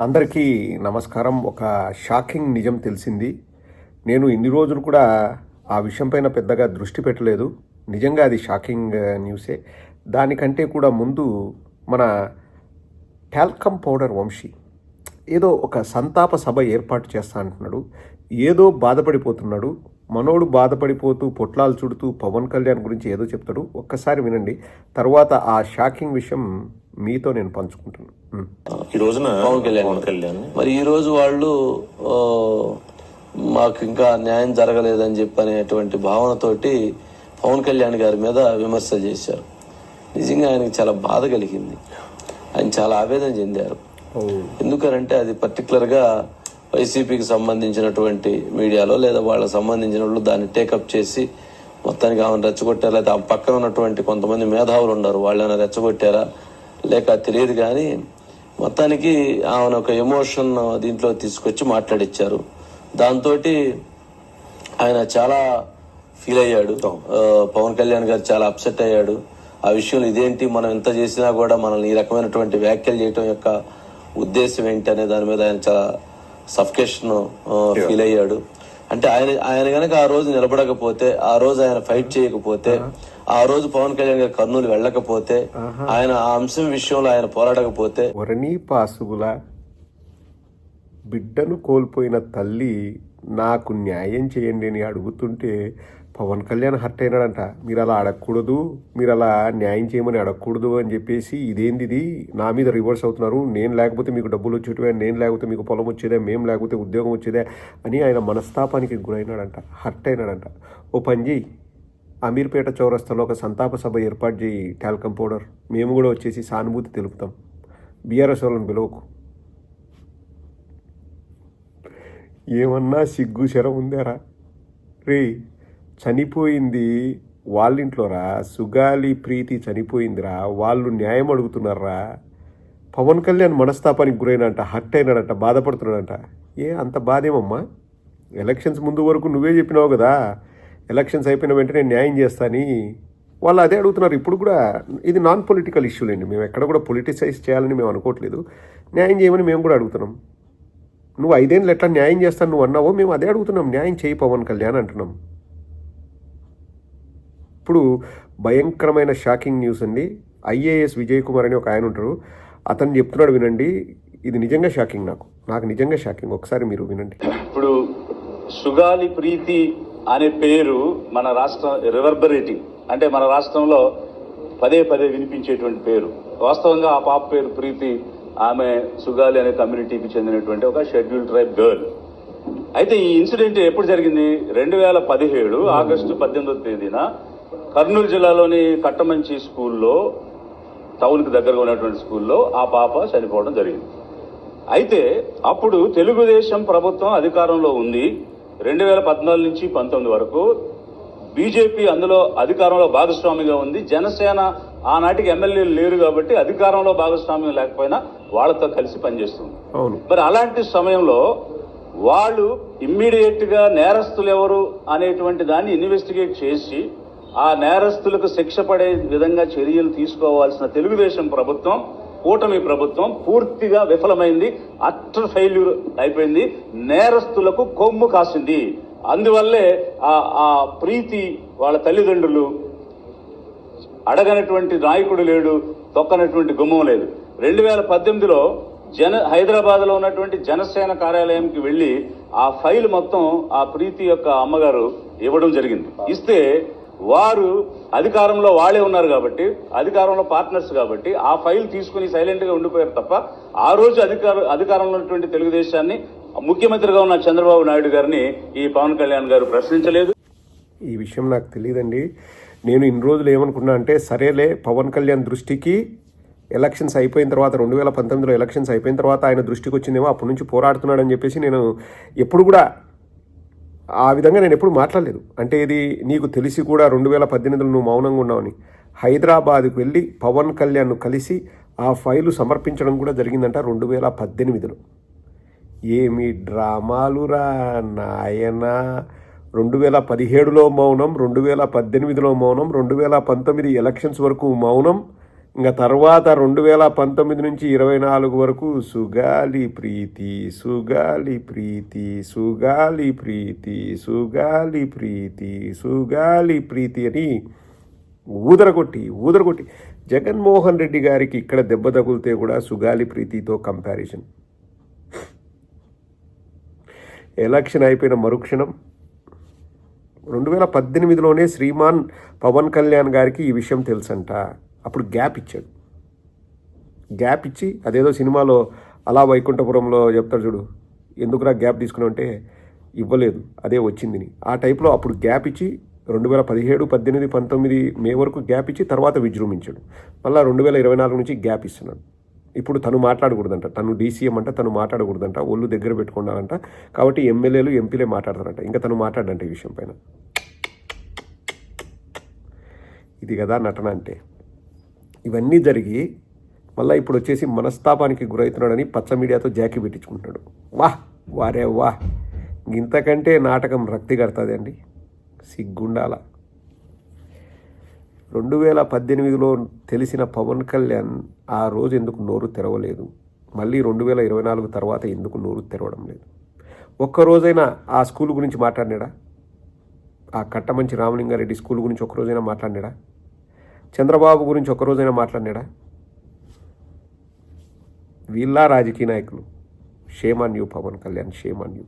అందరికీ నమస్కారం. ఒక షాకింగ్ నిజం తెలిసింది. నేను ఇన్ని రోజులు కూడా ఆ విషయంపైన పెద్దగా దృష్టి పెట్టలేదు. నిజంగా అది షాకింగ్ న్యూసే. దానికంటే కూడా ముందు మన టాల్కమ్ పౌడర్ వంశీ ఏదో ఒక సంతాప సభ ఏర్పాటు చేస్తా అంటున్నాడు. ఏదో బాధపడిపోతున్నాడు. మనోడు బాధపడిపోతూ పొట్లాలు చుడుతూ పవన్ కళ్యాణ్ గురించి ఏదో చెప్తాడు. ఒక్కసారి వినండి. తర్వాత ఆ షాకింగ్ విషయం మీతో నేను పంచుకుంటున్నాను. ఈ రోజున పవన్ కళ్యాణ్ పవన్ కళ్యాణ్. మరి ఈ రోజు వాళ్ళు మాకు ఇంకా న్యాయం జరగలేదని చెప్పనేటువంటి భావనతోటి పవన్ కళ్యాణ్ గారి మీద విమర్శలు చేశారు. నిజంగా ఆయనకి చాలా బాధ కలిగింది. ఆయన చాలా ఆవేదన చెందారు. ఎందుకనంటే అది పర్టికులర్గా వైసీపీకి సంబంధించినటువంటి మీడియాలో లేదా వాళ్ళకి సంబంధించిన వాళ్ళు దాన్ని టేకప్ చేసి మొత్తానికి ఆమెను రెచ్చగొట్టారా. లేదా ఆ పక్కన ఉన్నటువంటి కొంతమంది మేధావులు ఉన్నారు. వాళ్ళని రెచ్చగొట్టారా? లేక తెలియదు కానీ మొత్తానికి ఆమెను ఒక ఎమోషన్ దీంట్లో తీసుకొచ్చి మాట్లాడిచ్చారు. దాంతో ఆయన చాలా ఫీల్ అయ్యాడు. పవన్ కళ్యాణ్ గారు చాలా అప్సెట్ అయ్యాడు. ఆ విషయంలో ఇదేంటి మనం ఎంత చేసినా కూడా మనల్ని ఈ రకమైనటువంటి వ్యాఖ్యలు చేయటం యొక్క ఉద్దేశం ఏంటి అనే దాని మీద ఆయన చాలా సఫికేషన్ ఫీల్ అయ్యాడు. అంటే ఆయన ఆయన గనక ఆ రోజు నిలబడకపోతే ఆ రోజు ఆయన ఫైట్ చేయకపోతే ఆ రోజు పవన్ కళ్యాణ్ గారు కర్నూలు వెళ్ళకపోతే ఆయన ఆ అంశం విషయంలో ఆయన పోరాడకపోతే వరణీ పాసుగుల బిడ్డను కోల్పోయిన తల్లి నాకు న్యాయం చేయండి అని అడుగుతుంటే పవన్ కళ్యాణ్ హర్ట్ అయినాడంట. మీరు అలా అడగకూడదు మీరు అలా న్యాయం చేయమని అడగకూడదు అని చెప్పేసి ఇదేంది ఇది? నా మీద రివర్స్ అవుతున్నారు. నేను లేకపోతే మీకు డబ్బులు వచ్చేటివే నేను లేకపోతే మీకు పొలం వచ్చేదే మేము లేకపోతే ఉద్యోగం వచ్చేదే అని ఆయన మనస్తాపానికి గురైనాడంట హర్ట్ అయినాడంట. ఓ పని చేయి. అమీర్పేట చౌరస్తాలో ఒక సంతాప సభ ఏర్పాటు చేయి టాల్కం పౌడర్. మేము కూడా వచ్చేసి సానుభూతి తెలుపుతాం. బీఆర్ఎస్ వాళ్ళని పిలువకు. ఏమన్నా సిగ్గు శరం ఉందారా? రే చనిపోయింది వాళ్ళింట్లోరా? సుగాలి ప్రీతి చనిపోయిందిరా? వాళ్ళు న్యాయం అడుగుతున్నారా? పవన్ కళ్యాణ్ మనస్తాపానికి గురైనంట హర్ట్ అయినాడంట బాధపడుతున్నాడంట. ఏ అంత బాధేమమ్మా? ఎలక్షన్స్ ముందు వరకు నువ్వే చెప్పినావు కదా. ఎలక్షన్స్ అయిపోయిన వెంటనే న్యాయం చేస్తాని వాళ్ళు అదే అడుగుతున్నారు. ఇప్పుడు కూడా ఇది నాన్ పొలిటికల్ ఇష్యూలేండి మేము ఎక్కడ కూడా పొలిటిసైజ్ చేయాలని మేము అనుకోవట్లేదు. న్యాయం చేయమని మేము కూడా అడుగుతున్నాం. నువ్వు ఐదేళ్ళు ఎట్లా న్యాయం చేస్తాను నువ్వు అన్నావో మేము అదే అడుగుతున్నాం. న్యాయం చేయి పవన్ కళ్యాణ్ అంటున్నాం. ఇప్పుడు భయంకరమైన షాకింగ్ న్యూస్ అండి. ఐఏఎస్ విజయ్ కుమార్ అని ఒక ఆయన ఉంటారు. అతను చెప్తున్నాడు వినండి. ఇది నిజంగా షాకింగ్ నాకు. నాకు నిజంగా షాకింగ్. ఒకసారి మీరు వినండి. ఇప్పుడు సుగాలి ప్రీతి అనే పేరు మన రాష్ట్రం రివర్బరేటింగ్ అంటే మన రాష్ట్రంలో పదే పదే వినిపించేటువంటి పేరు. వాస్తవంగా ఆ పాప పేరు ప్రీతి ఆమె సుగాలి అనే కమ్యూనిటీకి చెందినటువంటి ఒక షెడ్యూల్ ట్రైబ్ గర్ల్ అయితే ఈ ఇన్సిడెంట్ ఎప్పుడు జరిగింది? రెండు వేల పదిహేడు ఆగస్టు పద్దెనిమిదో తేదీన కర్నూలు జిల్లాలోని కట్టమంచి స్కూల్లో టౌన్కి దగ్గరగా ఉన్నటువంటి స్కూల్లో ఆ పాప చనిపోవడం జరిగింది. అయితే అప్పుడు తెలుగుదేశం ప్రభుత్వం అధికారంలో ఉంది. రెండు వేల పద్నాలుగు నుంచి పంతొమ్మిది వరకు బీజేపీ అందులో అధికారంలో భాగస్వామిగా ఉంది. జనసేన ఆనాటికి ఎమ్మెల్యేలు లేరు కాబట్టి అధికారంలో భాగస్వామ్యం లేకపోయినా వాళ్ళతో కలిసి పనిచేస్తుంది. మరి అలాంటి సమయంలో వాళ్ళు ఇమ్మీడియట్గా నేరస్తులు ఎవరు అనేటువంటి దాన్ని ఇన్వెస్టిగేట్ చేసి ఆ నేరస్తులకు శిక్ష పడే విధంగా చర్యలు తీసుకోవాల్సిన తెలుగుదేశం ప్రభుత్వం కూటమి ప్రభుత్వం పూర్తిగా విఫలమైంది అట్ర ఫెయిల్యూర్ అయిపోయింది నేరస్తులకు కొమ్ము కాసింది. అందువల్లే ఆ ఆ ప్రీతి వాళ్ళ తల్లిదండ్రులు అడగనటువంటి నాయకుడు లేడు తొక్కనటువంటి గుమ్మం లేదు. రెండు వేల పద్దెనిమిదిలో జన హైదరాబాద్లో ఉన్నటువంటి జనసేన కార్యాలయంకి వెళ్ళి ఆ ఫైల్ మొత్తం ఆ ప్రీతి యొక్క అమ్మగారు ఇవ్వడం జరిగింది. ఇస్తే వారు అధికారంలో వాళ్ళే ఉన్నారు కాబట్టి అధికారంలో పార్ట్నర్స్ కాబట్టి ఆ ఫైల్ తీసుకుని సైలెంట్గా ఉండిపోయారు తప్ప ఆ రోజు అధికార అధికారంలో ఉన్నటువంటి తెలుగుదేశాన్ని ముఖ్యమంత్రిగా ఉన్న చంద్రబాబు నాయుడు గారిని ఈ పవన్ కళ్యాణ్ గారు ప్రశ్నించలేదు. ఈ విషయం నాకు తెలియదండి. నేను ఇన్ని రోజులు ఏమనుకున్నా అంటే సరేలే పవన్ కళ్యాణ్ దృష్టికి ఎలక్షన్స్ అయిపోయిన తర్వాత రెండు వేల పంతొమ్మిదిలో ఎలక్షన్స్ అయిపోయిన తర్వాత ఆయన దృష్టికి వచ్చిందేమో అప్పటి నుంచి పోరాడుతున్నాడని చెప్పేసి నేను ఎప్పుడు కూడా ఆ విధంగా నేను ఎప్పుడు మాట్లాడలేదు. అంటే ఇది నీకు తెలిసి కూడా రెండు వేల పద్దెనిమిదిలో నువ్వు మౌనంగా ఉన్నావని. హైదరాబాద్కు వెళ్ళి పవన్ కళ్యాణ్ను కలిసి ఆ ఫైలు సమర్పించడం కూడా జరిగిందంట రెండు వేల పద్దెనిమిదిలో. ఏమి డ్రామాలురా నాయన. రెండు వేల పదిహేడులో మౌనం రెండు వేల పద్దెనిమిదిలో మౌనం రెండు వేల పంతొమ్మిది ఎలక్షన్స్ వరకు మౌనం ఇంకా తర్వాత రెండు వేల పంతొమ్మిది నుంచి ఇరవై నాలుగు వరకు సుగాలి ప్రీతి సుగాలి ప్రీతి సుగాలి ప్రీతి సుగాలి ప్రీతి సుగాలి ప్రీతి అని ఊదరగొట్టి ఊదరగొట్టి జగన్మోహన్ రెడ్డి గారికి ఇక్కడ దెబ్బ తగిలితే కూడా సుగాలి ప్రీతితో కంపారిజన్ ఎలక్షన్ అయిపోయిన మరుక్షణం రెండు వేల పద్దెనిమిదిలోనే శ్రీమాన్ పవన్ కళ్యాణ్ గారికి ఈ విషయం తెలుసంట. అప్పుడు గ్యాప్ ఇచ్చాడు. గ్యాప్ ఇచ్చి అదేదో సినిమాలో అలా వైకుంఠపురంలో చెప్తాడు చూడు ఎందుకురా గ్యాప్ తీసుకున్నావు అంటే ఇవ్వలేదు అదే వచ్చింది ఆ టైప్లో అప్పుడు గ్యాప్ ఇచ్చి రెండు వేల పదిహేడు పద్దెనిమిది పంతొమ్మిది మే వరకు గ్యాప్ ఇచ్చి తర్వాత విజృంభించాడు. మళ్ళీ రెండు వేల ఇరవై నాలుగు నుంచి గ్యాప్ ఇస్తున్నాడు. ఇప్పుడు తను మాట్లాడకూడదంట తను డీసీఎం అంట తను మాట్లాడకూడదంట ఒళ్ళు దగ్గర పెట్టుకున్నారంట కాబట్టి ఎమ్మెల్యేలు ఎంపీలే మాట్లాడతారంట. ఇంకా తను మాట్లాడంట ఈ విషయం పైన. ఇది కదా నటన అంటే. ఇవన్నీ జరిగి మళ్ళీ ఇప్పుడు వచ్చేసి మనస్తాపానికి గురవుతున్నాడని పచ్చ మీడియాతో జాకీ పెట్టించుకుంటున్నాడు వాహ్! వారే వాహ్! ఇంతకంటే నాటకం రక్తి కడుతుంది అండి సిగ్గుండాల. రెండు వేల పద్దెనిమిదిలో తెలిసిన పవన్ కళ్యాణ్ ఆ రోజు ఎందుకు నోరు తెరవలేదు? మళ్ళీ రెండు వేల ఇరవై నాలుగు తర్వాత ఎందుకు నోరు తెరవడం లేదు? ఒక్క రోజైనా ఆ స్కూల్ గురించి మాట్లాడినాడా? ఆ కట్టమంచి రామలింగారెడ్డి స్కూల్ గురించి ఒక్కరోజైనా మాట్లాడినాడా? చంద్రబాబు గురించి ఒకరోజైనా మాట్లాడినాడా? వీళ్ళ రాజకీయ నాయకులు. Shame you Pawan Kalyan shame you